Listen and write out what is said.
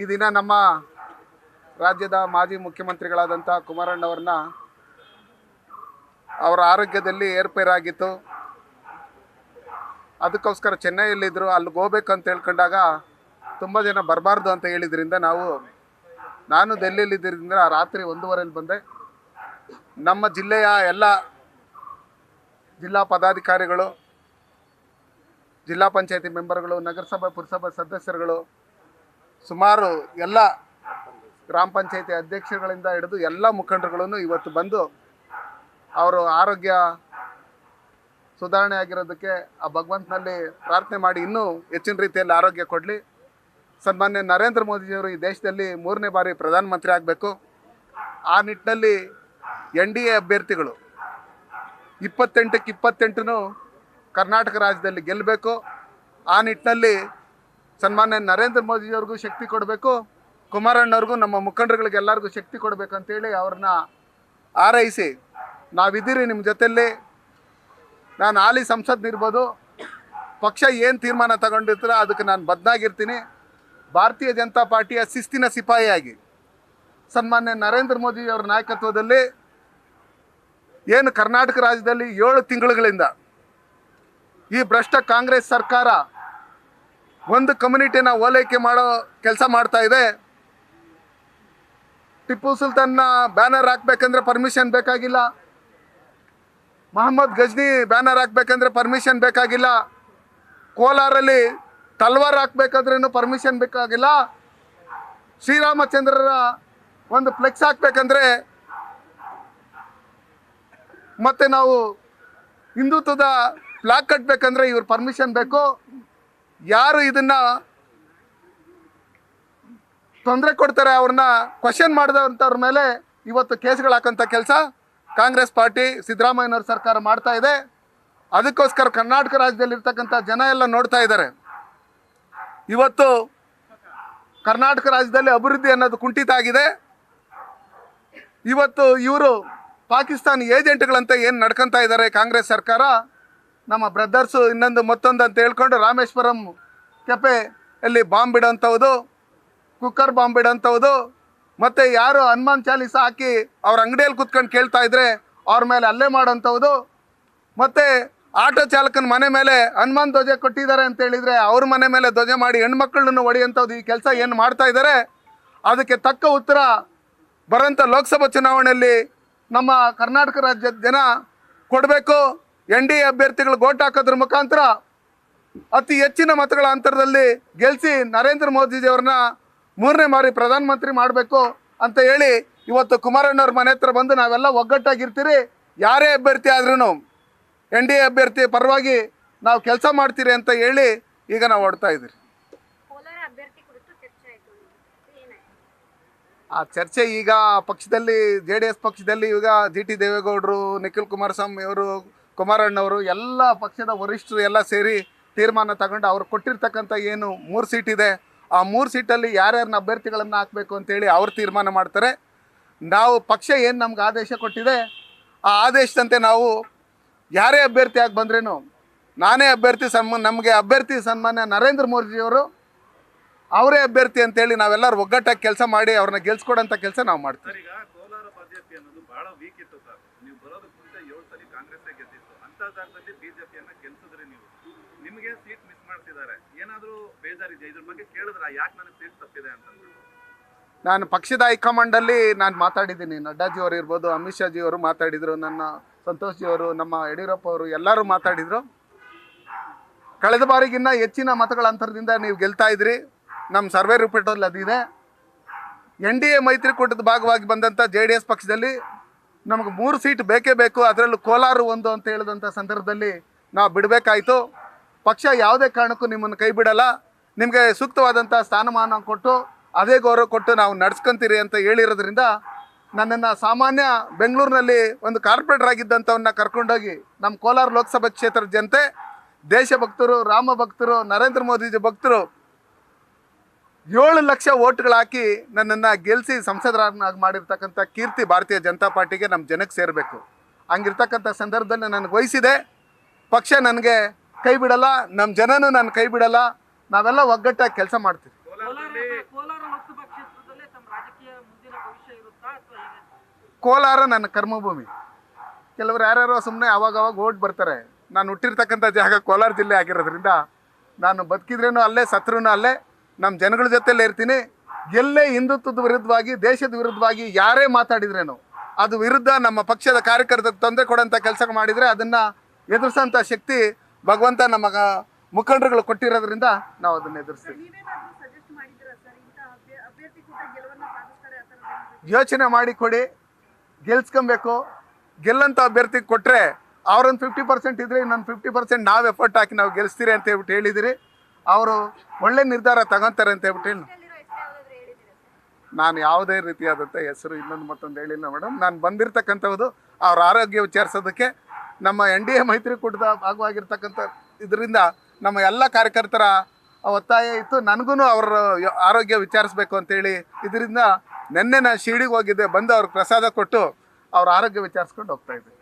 ಈ ದಿನ ನಮ್ಮ ರಾಜ್ಯದ ಮಾಜಿ ಮುಖ್ಯಮಂತ್ರಿಗಳಾದಂಥ ಕುಮಾರಣ್ಣವ್ರನ್ನ ಅವರ ಆರೋಗ್ಯದಲ್ಲಿ ಏರ್ಪೇರಾಗಿತ್ತು. ಅದಕ್ಕೋಸ್ಕರ ಚೆನ್ನೈಯಲ್ಲಿದ್ದರು ಅಲ್ಲಿಗೆ ಹೋಗ್ಬೇಕು ಅಂತ ಹೇಳ್ಕೊಂಡಾಗ ತುಂಬ ಜನ ಬರಬಾರ್ದು ಅಂತ ಹೇಳಿದ್ರಿಂದ ನಾವು, ನಾನು ದೆಲ್ಲಿಯಲ್ಲಿದ್ದರಿಂದ ರಾತ್ರಿ ಒಂದೂವರೆಯಲ್ಲಿ ಬಂದೆ. ನಮ್ಮ ಜಿಲ್ಲೆಯ ಎಲ್ಲ ಜಿಲ್ಲಾ ಪದಾಧಿಕಾರಿಗಳು, ಜಿಲ್ಲಾ ಪಂಚಾಯತಿ ಮೆಂಬರ್ಗಳು, ನಗರಸಭೆ, ಪುರಸಭೆ ಸದಸ್ಯರುಗಳು ಸುಮಾರು ಎಲ್ಲ ಗ್ರಾಮ ಪಂಚಾಯತಿ ಅಧ್ಯಕ್ಷರುಗಳಿಂದ ಹಿಡಿದು ಎಲ್ಲ ಮುಖಂಡರುಗಳನ್ನು ಇವತ್ತು ಬಂದು ಅವರು ಆರೋಗ್ಯ ಸುಧಾರಣೆ ಆಗಿರೋದಕ್ಕೆ ಆ ಭಗವಂತನಲ್ಲಿ ಪ್ರಾರ್ಥನೆ ಮಾಡಿ ಇನ್ನೂ ಹೆಚ್ಚಿನ ರೀತಿಯಲ್ಲಿ ಆರೋಗ್ಯ ಕೊಡಲಿ. ಸನ್ಮಾನ್ಯ ನರೇಂದ್ರ ಮೋದಿಯವರು ಈ ದೇಶದಲ್ಲಿ ಮೂರನೇ ಬಾರಿ ಪ್ರಧಾನಮಂತ್ರಿ ಆಗಬೇಕು. ಆ ನಿಟ್ಟಿನಲ್ಲಿ ಎನ್ ಡಿ ಎ ಅಭ್ಯರ್ಥಿಗಳು ಇಪ್ಪತ್ತೆಂಟಕ್ಕೆ ಇಪ್ಪತ್ತೆಂಟು ಕರ್ನಾಟಕ ರಾಜ್ಯದಲ್ಲಿ ಗೆಲ್ಲಬೇಕು. ಆ ನಿಟ್ಟಿನಲ್ಲಿ ಸನ್ಮಾನ್ಯ ನರೇಂದ್ರ ಮೋದಿಯವ್ರಿಗೂ ಶಕ್ತಿ ಕೊಡಬೇಕು, ಕುಮಾರಣ್ಣವ್ರಿಗೂ, ನಮ್ಮ ಮುಖಂಡರುಗಳಿಗೆ ಎಲ್ಲರಿಗೂ ಶಕ್ತಿ ಕೊಡಬೇಕು ಅಂತೇಳಿ ಅವ್ರನ್ನ ಆರೈಸಿ ನಾವಿದ್ದೀರಿ ನಿಮ್ಮ ಜೊತೆಯಲ್ಲಿ. ನಾನು ಹಾಲಿ ಸಂಸದ್ನಿರ್ಬೋದು ಪಕ್ಷ ಏನು ತೀರ್ಮಾನ ತಗೊಂಡಿರ್ತೀರೋ ಅದಕ್ಕೆ ನಾನು ಬದ್ನಾಗಿರ್ತೀನಿ. ಭಾರತೀಯ ಜನತಾ ಪಾರ್ಟಿಯ ಶಿಸ್ತಿನ ಸಿಪಾಯಿಯಾಗಿ ಸನ್ಮಾನ್ಯ ನರೇಂದ್ರ ಮೋದಿಯವರ ನಾಯಕತ್ವದಲ್ಲಿ ಏನು ಕರ್ನಾಟಕ ರಾಜ್ಯದಲ್ಲಿ ಏಳು ತಿಂಗಳುಗಳಿಂದ ಈ ಭ್ರಷ್ಟ ಕಾಂಗ್ರೆಸ್ ಸರ್ಕಾರ ಒಂದು ಕಮ್ಯುನಿಟಿನ ಓಲೈಕೆ ಮಾಡೋ ಕೆಲಸ ಮಾಡ್ತಾ ಇದೆ. ಟಿಪ್ಪು ಸುಲ್ತಾನ್ನ ಬ್ಯಾನರ್ ಹಾಕ್ಬೇಕಂದ್ರೆ ಪರ್ಮಿಷನ್ ಬೇಕಾಗಿಲ್ಲ. ಮಹಮ್ಮದ್ ಗಜ್ನಿ ಬ್ಯಾನರ್ ಹಾಕ್ಬೇಕಂದ್ರೆ ಪರ್ಮಿಷನ್ ಬೇಕಾಗಿಲ್ಲ. ಕೋಲಾರಲ್ಲಿ ತಲ್ವಾರ್ ಹಾಕ್ಬೇಕಾದ್ರೂ ಪರ್ಮಿಷನ್ ಬೇಕಾಗಿಲ್ಲ. ಶ್ರೀರಾಮಚಂದ್ರರ ಒಂದು ಫ್ಲೆಕ್ಸ್ ಹಾಕ್ಬೇಕಂದ್ರೆ ಮತ್ತೆ ನಾವು ಹಿಂದುತ್ವದ ಫ್ಲಾಗ್ ಕಟ್ಟಬೇಕಂದ್ರೆ ಇವ್ರ ಪರ್ಮಿಷನ್ ಬೇಕು. ಯಾರು ಇದನ್ನ ತೊಂದರೆ ಕೊಡ್ತಾರೆ ಅವ್ರನ್ನ ಕ್ವಶನ್ ಮಾಡಿದಂಥವ್ರ ಮೇಲೆ ಇವತ್ತು ಕೇಸ್ಗಳು ಹಾಕೋಂಥ ಕೆಲಸ ಕಾಂಗ್ರೆಸ್ ಪಾರ್ಟಿ ಸಿದ್ದರಾಮಯ್ಯನವ್ರ ಸರ್ಕಾರ ಮಾಡ್ತಾ ಇದೆ. ಅದಕ್ಕೋಸ್ಕರ ಕರ್ನಾಟಕ ರಾಜ್ಯದಲ್ಲಿರ್ತಕ್ಕಂಥ ಜನ ಎಲ್ಲ ನೋಡ್ತಾ ಇದ್ದಾರೆ. ಇವತ್ತು ಕರ್ನಾಟಕ ರಾಜ್ಯದಲ್ಲಿ ಅಭಿವೃದ್ಧಿ ಅನ್ನೋದು ಕುಂಠಿತ ಆಗಿದೆ. ಇವತ್ತು ಇವರು ಪಾಕಿಸ್ತಾನ ಏಜೆಂಟ್ಗಳಂತ ಏನು ನಡ್ಕೊತಾ ಇದ್ದಾರೆ ಕಾಂಗ್ರೆಸ್ ಸರ್ಕಾರ? ನಮ್ಮ ಬ್ರದರ್ಸು ಇನ್ನೊಂದು ಮತ್ತೊಂದು ಅಂತ ಹೇಳ್ಕೊಂಡು ರಾಮೇಶ್ವರಂ ಕೆಪೆ ಅಲ್ಲಿ ಬಾಂಬ್ ಬಿಡೋಂಥವ್ದು ಕುಕ್ಕರ್ ಬಾಂಬ್ ಬಿಡೋಂಥವ್ದು, ಮತ್ತು ಯಾರು ಹನುಮಾನ್ ಚಾಲೀಸ ಹಾಕಿ ಅವ್ರ ಅಂಗಡಿಯಲ್ಲಿ ಕುತ್ಕೊಂಡು ಕೇಳ್ತಾ ಇದ್ರೆ ಅವ್ರ ಮೇಲೆ ಅಲ್ಲೇ ಮಾಡೋಂಥವ್ದು, ಮತ್ತು ಆಟೋ ಚಾಲಕನ ಮನೆ ಮೇಲೆ ಹನುಮಾನ್ ಧ್ವಜ ಕೊಟ್ಟಿದ್ದಾರೆ ಅಂತ ಹೇಳಿದರೆ ಅವ್ರ ಮನೆ ಮೇಲೆ ಧ್ವಜ ಮಾಡಿ ಹೆಣ್ಮಕ್ಳನ್ನು ಹೊಡೆಯುವಂಥದ್ದು ಈ ಕೆಲಸ ಏನು ಮಾಡ್ತಾ ಇದ್ದಾರೆ ಅದಕ್ಕೆ ತಕ್ಕ ಉತ್ತರ ಬರೋಂಥ ಲೋಕಸಭಾ ಚುನಾವಣೆಯಲ್ಲಿ ನಮ್ಮ ಕರ್ನಾಟಕ ರಾಜ್ಯದ ಜನ ಕೊಡಬೇಕು. ಎನ್ ಡಿ ಎ ಅಭ್ಯರ್ಥಿಗಳು ಗೋಟ್ ಹಾಕೋದ್ರ ಮುಖಾಂತರ ಅತಿ ಹೆಚ್ಚಿನ ಮತಗಳ ಅಂತರದಲ್ಲಿ ಗೆಲ್ಲಿಸಿ ನರೇಂದ್ರ ಮೋದಿಜಿಯವ್ರನ್ನ ಮೂರನೇ ಬಾರಿ ಪ್ರಧಾನಮಂತ್ರಿ ಮಾಡಬೇಕು ಅಂತ ಹೇಳಿ ಇವತ್ತು ಕುಮಾರಣ್ಣವ್ರ ಮನೆ ಹತ್ರ ಬಂದು ನಾವೆಲ್ಲ ಒಗ್ಗಟ್ಟಾಗಿರ್ತೀರಿ. ಯಾರೇ ಅಭ್ಯರ್ಥಿ ಆದ್ರೂ ಎನ್ ಡಿ ಎ ಅಭ್ಯರ್ಥಿ ಪರವಾಗಿ ನಾವು ಕೆಲಸ ಮಾಡ್ತೀರಿ ಅಂತ ಹೇಳಿ ಈಗ ನಾವು ಓಡ್ತಾ ಇದ್ದೀರಿ. ಆ ಚರ್ಚೆ ಈಗ ಪಕ್ಷದಲ್ಲಿ ಜೆ ಡಿ ಎಸ್ ಪಕ್ಷದಲ್ಲಿ ಈಗ ಜಿ ಟಿ ದೇವೇಗೌಡರು ನಿಖಿಲ್ ಕುಮಾರಸ್ವಾಮಿ ಅವರು ಕುಮಾರಣ್ಣವರು ಎಲ್ಲ ಪಕ್ಷದ ವರಿಷ್ಠರು ಎಲ್ಲ ಸೇರಿ ತೀರ್ಮಾನ ತಗೊಂಡು ಅವ್ರು ಕೊಟ್ಟಿರ್ತಕ್ಕಂಥ ಏನು ಮೂರು ಸೀಟ್ ಇದೆ, ಆ ಮೂರು ಸೀಟಲ್ಲಿ ಯಾರ್ಯಾರನ್ನ ಅಭ್ಯರ್ಥಿಗಳನ್ನು ಹಾಕಬೇಕು ಅಂತೇಳಿ ಅವ್ರು ತೀರ್ಮಾನ ಮಾಡ್ತಾರೆ. ನಾವು ಪಕ್ಷ ಏನು ನಮ್ಗೆ ಆದೇಶ ಕೊಟ್ಟಿದೆ, ಆ ಆದೇಶದಂತೆ ನಾವು ಯಾರೇ ಅಭ್ಯರ್ಥಿ ಆಗಿ ಬಂದ್ರೇನು, ನಾನೇ ಅಭ್ಯರ್ಥಿ ಸನ್ಮ ನಮಗೆ ಅಭ್ಯರ್ಥಿ ಸನ್ಮಾನ್ಯ ನರೇಂದ್ರ ಮೋದಿಯವರು ಅವರೇ ಅಭ್ಯರ್ಥಿ ಅಂತೇಳಿ ನಾವೆಲ್ಲರೂ ಒಗ್ಗಟ್ಟಾಗಿ ಕೆಲಸ ಮಾಡಿ ಅವ್ರನ್ನ ಗೆಲ್ಸ್ಕೊಡೋಂಥ ಕೆಲಸ ನಾವು ಮಾಡ್ತೀವಿ. ಈಗ ಅನ್ನೋದು ಬಹಳ ವೀಕ್ ಇತ್ತು ಸರ್ ನೀವು ಬರೋದಕ್ಕೆ ಮುಂಚೆ ಏಳು ಸಲ ಕಾಂಗ್ರೆಸ್ ಗೆದ್ದಿತ್ತು. ಅಂತ ಜಾಗದಲ್ಲಿ ಬಿಜೆಪಿಯನ್ನ ಗೆಲ್ಸಿದ್ರಿ ನೀವು. ನಿಮಗೆ ಸೀಟ್ ಮಿಸ್ ಮಾಡ್ತಿದ್ದಾರೆ ಏನಾದರೂ ಬೇಜಾರಿದೆ ಇದ್ರ ಬಗ್ಗೆ ಕೇಳಿದ್ರ? ಯಾಕೆ ನನಗೆ ಸೀಟ್ ತಪ್ಪಿದೆ ಅಂತ ನಾನು ಪಕ್ಷದ ಹೈಕಮಾಂಡಲ್ಲಿ ನಾನು ಮಾತಾಡಿದ್ದೀನಿ. ನಡ್ಡಾಜಿ ಅವರು ಇರ್ಬೋದು, ಅಮಿತ್ ಶಾಜಿ ಅವರು ಮಾತಾಡಿದ್ರು, ನನ್ನ ಸಂತೋಷ್ ಜಿ ಅವರು, ನಮ್ಮ ಯಡಿಯೂರಪ್ಪ ಅವರು ಎಲ್ಲರೂ ಮಾತಾಡಿದ್ರು. ಕಳೆದ ಬಾರಿಗಿನ್ನ ಹೆಚ್ಚಿನ ಮತಗಳ ಅಂತರದಿಂದ ನೀವು ಗೆಲ್ತಾ ಇದ್ರಿ. ನಮ್ಮ ಸರ್ವೆ ರಿಪೋರ್ಟಲ್ಲಿ ಅದಿದೆ. ಎನ್ ಡಿ ಎ ಮೈತ್ರಿಕೂಟದ ಭಾಗವಾಗಿ ಬಂದಂಥ ಜೆ ಡಿ ಎಸ್ ಪಕ್ಷದಲ್ಲಿ ನಮಗೆ ಮೂರು ಸೀಟ್ ಬೇಕೇ ಬೇಕು. ಅದರಲ್ಲೂ ಕೋಲಾರ ಒಂದು ಅಂತ ಹೇಳಿದಂಥ ಸಂದರ್ಭದಲ್ಲಿ ನಾವು ಬಿಡಬೇಕಾಯಿತು. ಪಕ್ಷ ಯಾವುದೇ ಕಾರಣಕ್ಕೂ ನಿಮ್ಮನ್ನು ಕೈ ಬಿಡಲ್ಲ. ನಿಮಗೆ ಸೂಕ್ತವಾದಂಥ ಸ್ಥಾನಮಾನ ಕೊಟ್ಟು, ಅದೇ ಗೌರವ ಕೊಟ್ಟು ನಾವು ನಡೆಸ್ಕೊಂತೀರಿ ಅಂತ ಹೇಳಿರೋದ್ರಿಂದ ನನ್ನನ್ನು ಸಾಮಾನ್ಯ ಬೆಂಗಳೂರಿನಲ್ಲಿ ಒಂದು ಕಾರ್ಪೊರೇಟರ್ ಆಗಿದ್ದಂಥವನ್ನ ಕರ್ಕೊಂಡೋಗಿ ನಮ್ಮ ಕೋಲಾರ ಲೋಕಸಭಾ ಕ್ಷೇತ್ರದ ಜನತೆ ದೇಶಭಕ್ತರು ರಾಮ ಭಕ್ತರು, ನರೇಂದ್ರ ಮೋದಿಜಿ ಭಕ್ತರು ಏಳು ಲಕ್ಷ ಓಟ್ಗಳು ಹಾಕಿ ನನ್ನನ್ನು ಗೆಲ್ಲಿಸಿ ಸಂಸದರನ್ನಾಗಿ ಮಾಡಿರ್ತಕ್ಕಂಥ ಕೀರ್ತಿ ಭಾರತೀಯ ಜನತಾ ಪಾರ್ಟಿಗೆ ನಮ್ಮ ಜನಕ್ಕೆ ಸೇರಬೇಕು. ಹಂಗಿರ್ತಕ್ಕಂಥ ಸಂದರ್ಭದಲ್ಲಿ ನನಗೆ ವಹಿಸಿದೆ ಪಕ್ಷ ನನಗೆ ಕೈ ಬಿಡಲ್ಲ ನಮ್ಮ ಜನನೂ ನನ್ನ ಕೈ ಬಿಡಲ್ಲ. ನಾವೆಲ್ಲ ಒಗ್ಗಟ್ಟಾಗಿ ಕೆಲಸ ಮಾಡ್ತೀವಿ. ಕೋಲಾರ ನನ್ನ ಕರ್ಮಭೂಮಿ. ಕೆಲವರು ಯಾರ್ಯಾರು ಸುಮ್ಮನೆ ಅವಾಗ ಅವಾಗ ಓಟ್ ಬರ್ತಾರೆ. ನಾನು ಹುಟ್ಟಿರ್ತಕ್ಕಂಥ ಜಾಗ ಕೋಲಾರ ಜಿಲ್ಲೆ ಆಗಿರೋದ್ರಿಂದ ನಾನು ಬದುಕಿದ್ರೇನು ಅಲ್ಲೇ ಸತ್ರೂ ಅಲ್ಲೇ ನಮ್ಮ ಜನಗಳ ಜೊತೆಲೇ ಇರ್ತೀನಿ. ಎಲ್ಲೇ ಹಿಂದುತ್ವದ ವಿರುದ್ಧವಾಗಿ ದೇಶದ ವಿರುದ್ಧವಾಗಿ ಯಾರೇ ಮಾತಾಡಿದ್ರೇನು ಅದು ವಿರುದ್ಧ ನಮ್ಮ ಪಕ್ಷದ ಕಾರ್ಯಕರ್ತರು ತೊಂದರೆ ಕೊಡೋಂಥ ಕೆಲಸ ಮಾಡಿದರೆ ಅದನ್ನು ಎದುರಿಸೋಂಥ ಶಕ್ತಿ ಭಗವಂತ ನಮ್ಮ ಮುಖಂಡರುಗಳು ಕೊಟ್ಟಿರೋದ್ರಿಂದ ನಾವು ಅದನ್ನು ಎದುರಿಸ್ತೀವಿ. ಯೋಚನೆ ಮಾಡಿ ಕೊಡಿ. ಗೆಲ್ಸ್ಕೊಬೇಕು. ಗೆಲ್ಲಂತ ಅಭ್ಯರ್ಥಿಗೆ ಕೊಟ್ಟರೆ ಅವ್ರೊಂದು ಫಿಫ್ಟಿ ಪರ್ಸೆಂಟ್ ಇದ್ರೆ ಇನ್ನೊಂದು ಫಿಫ್ಟಿ ಪರ್ಸೆಂಟ್ ನಾವು ಎಫರ್ಟ್ ಹಾಕಿ ನಾವು ಗೆಲ್ಲಿಸ್ತೀರಿ ಅಂತ ಹೇಳ್ಬಿಟ್ಟು ಹೇಳಿದಿರಿ. ಅವರು ಒಳ್ಳೆ ನಿರ್ಧಾರ ತಗೊಂತಾರೆ ಅಂತ ಹೇಳ್ಬಿಟ್ಟು ನಾನು ಯಾವುದೇ ರೀತಿಯಾದಂಥ ಹೆಸರು ಇನ್ನೊಂದು ಮತ್ತೊಂದು ಹೇಳಿಲ್ಲ ಮೇಡಮ್. ನಾನು ಬಂದಿರತಕ್ಕಂಥದ್ದು ಅವ್ರ ಆರೋಗ್ಯ ವಿಚಾರಿಸೋದಕ್ಕೆ ನಮ್ಮ ಎನ್ ಡಿ ಎ ಮೈತ್ರಿಕೂಟದ ಭಾಗವಾಗಿರ್ತಕ್ಕಂಥ ಇದರಿಂದ ನಮ್ಮ ಎಲ್ಲ ಕಾರ್ಯಕರ್ತರ ಒತ್ತಾಯ ಇತ್ತು. ನನಗೂ ಅವರ ಆರೋಗ್ಯ ವಿಚಾರಿಸ್ಬೇಕು ಅಂತೇಳಿ ಇದರಿಂದ ನಿನ್ನೆ ನಾನು ಶಿರ್ಡಿಗೆ ಹೋಗಿದ್ದೆ. ಬಂದು ಅವ್ರಿಗೆ ಪ್ರಸಾದ ಕೊಟ್ಟು ಅವ್ರ ಆರೋಗ್ಯ ವಿಚಾರಿಸ್ಕೊಂಡು ಹೋಗ್ತಾ ಇದ್ದೆ.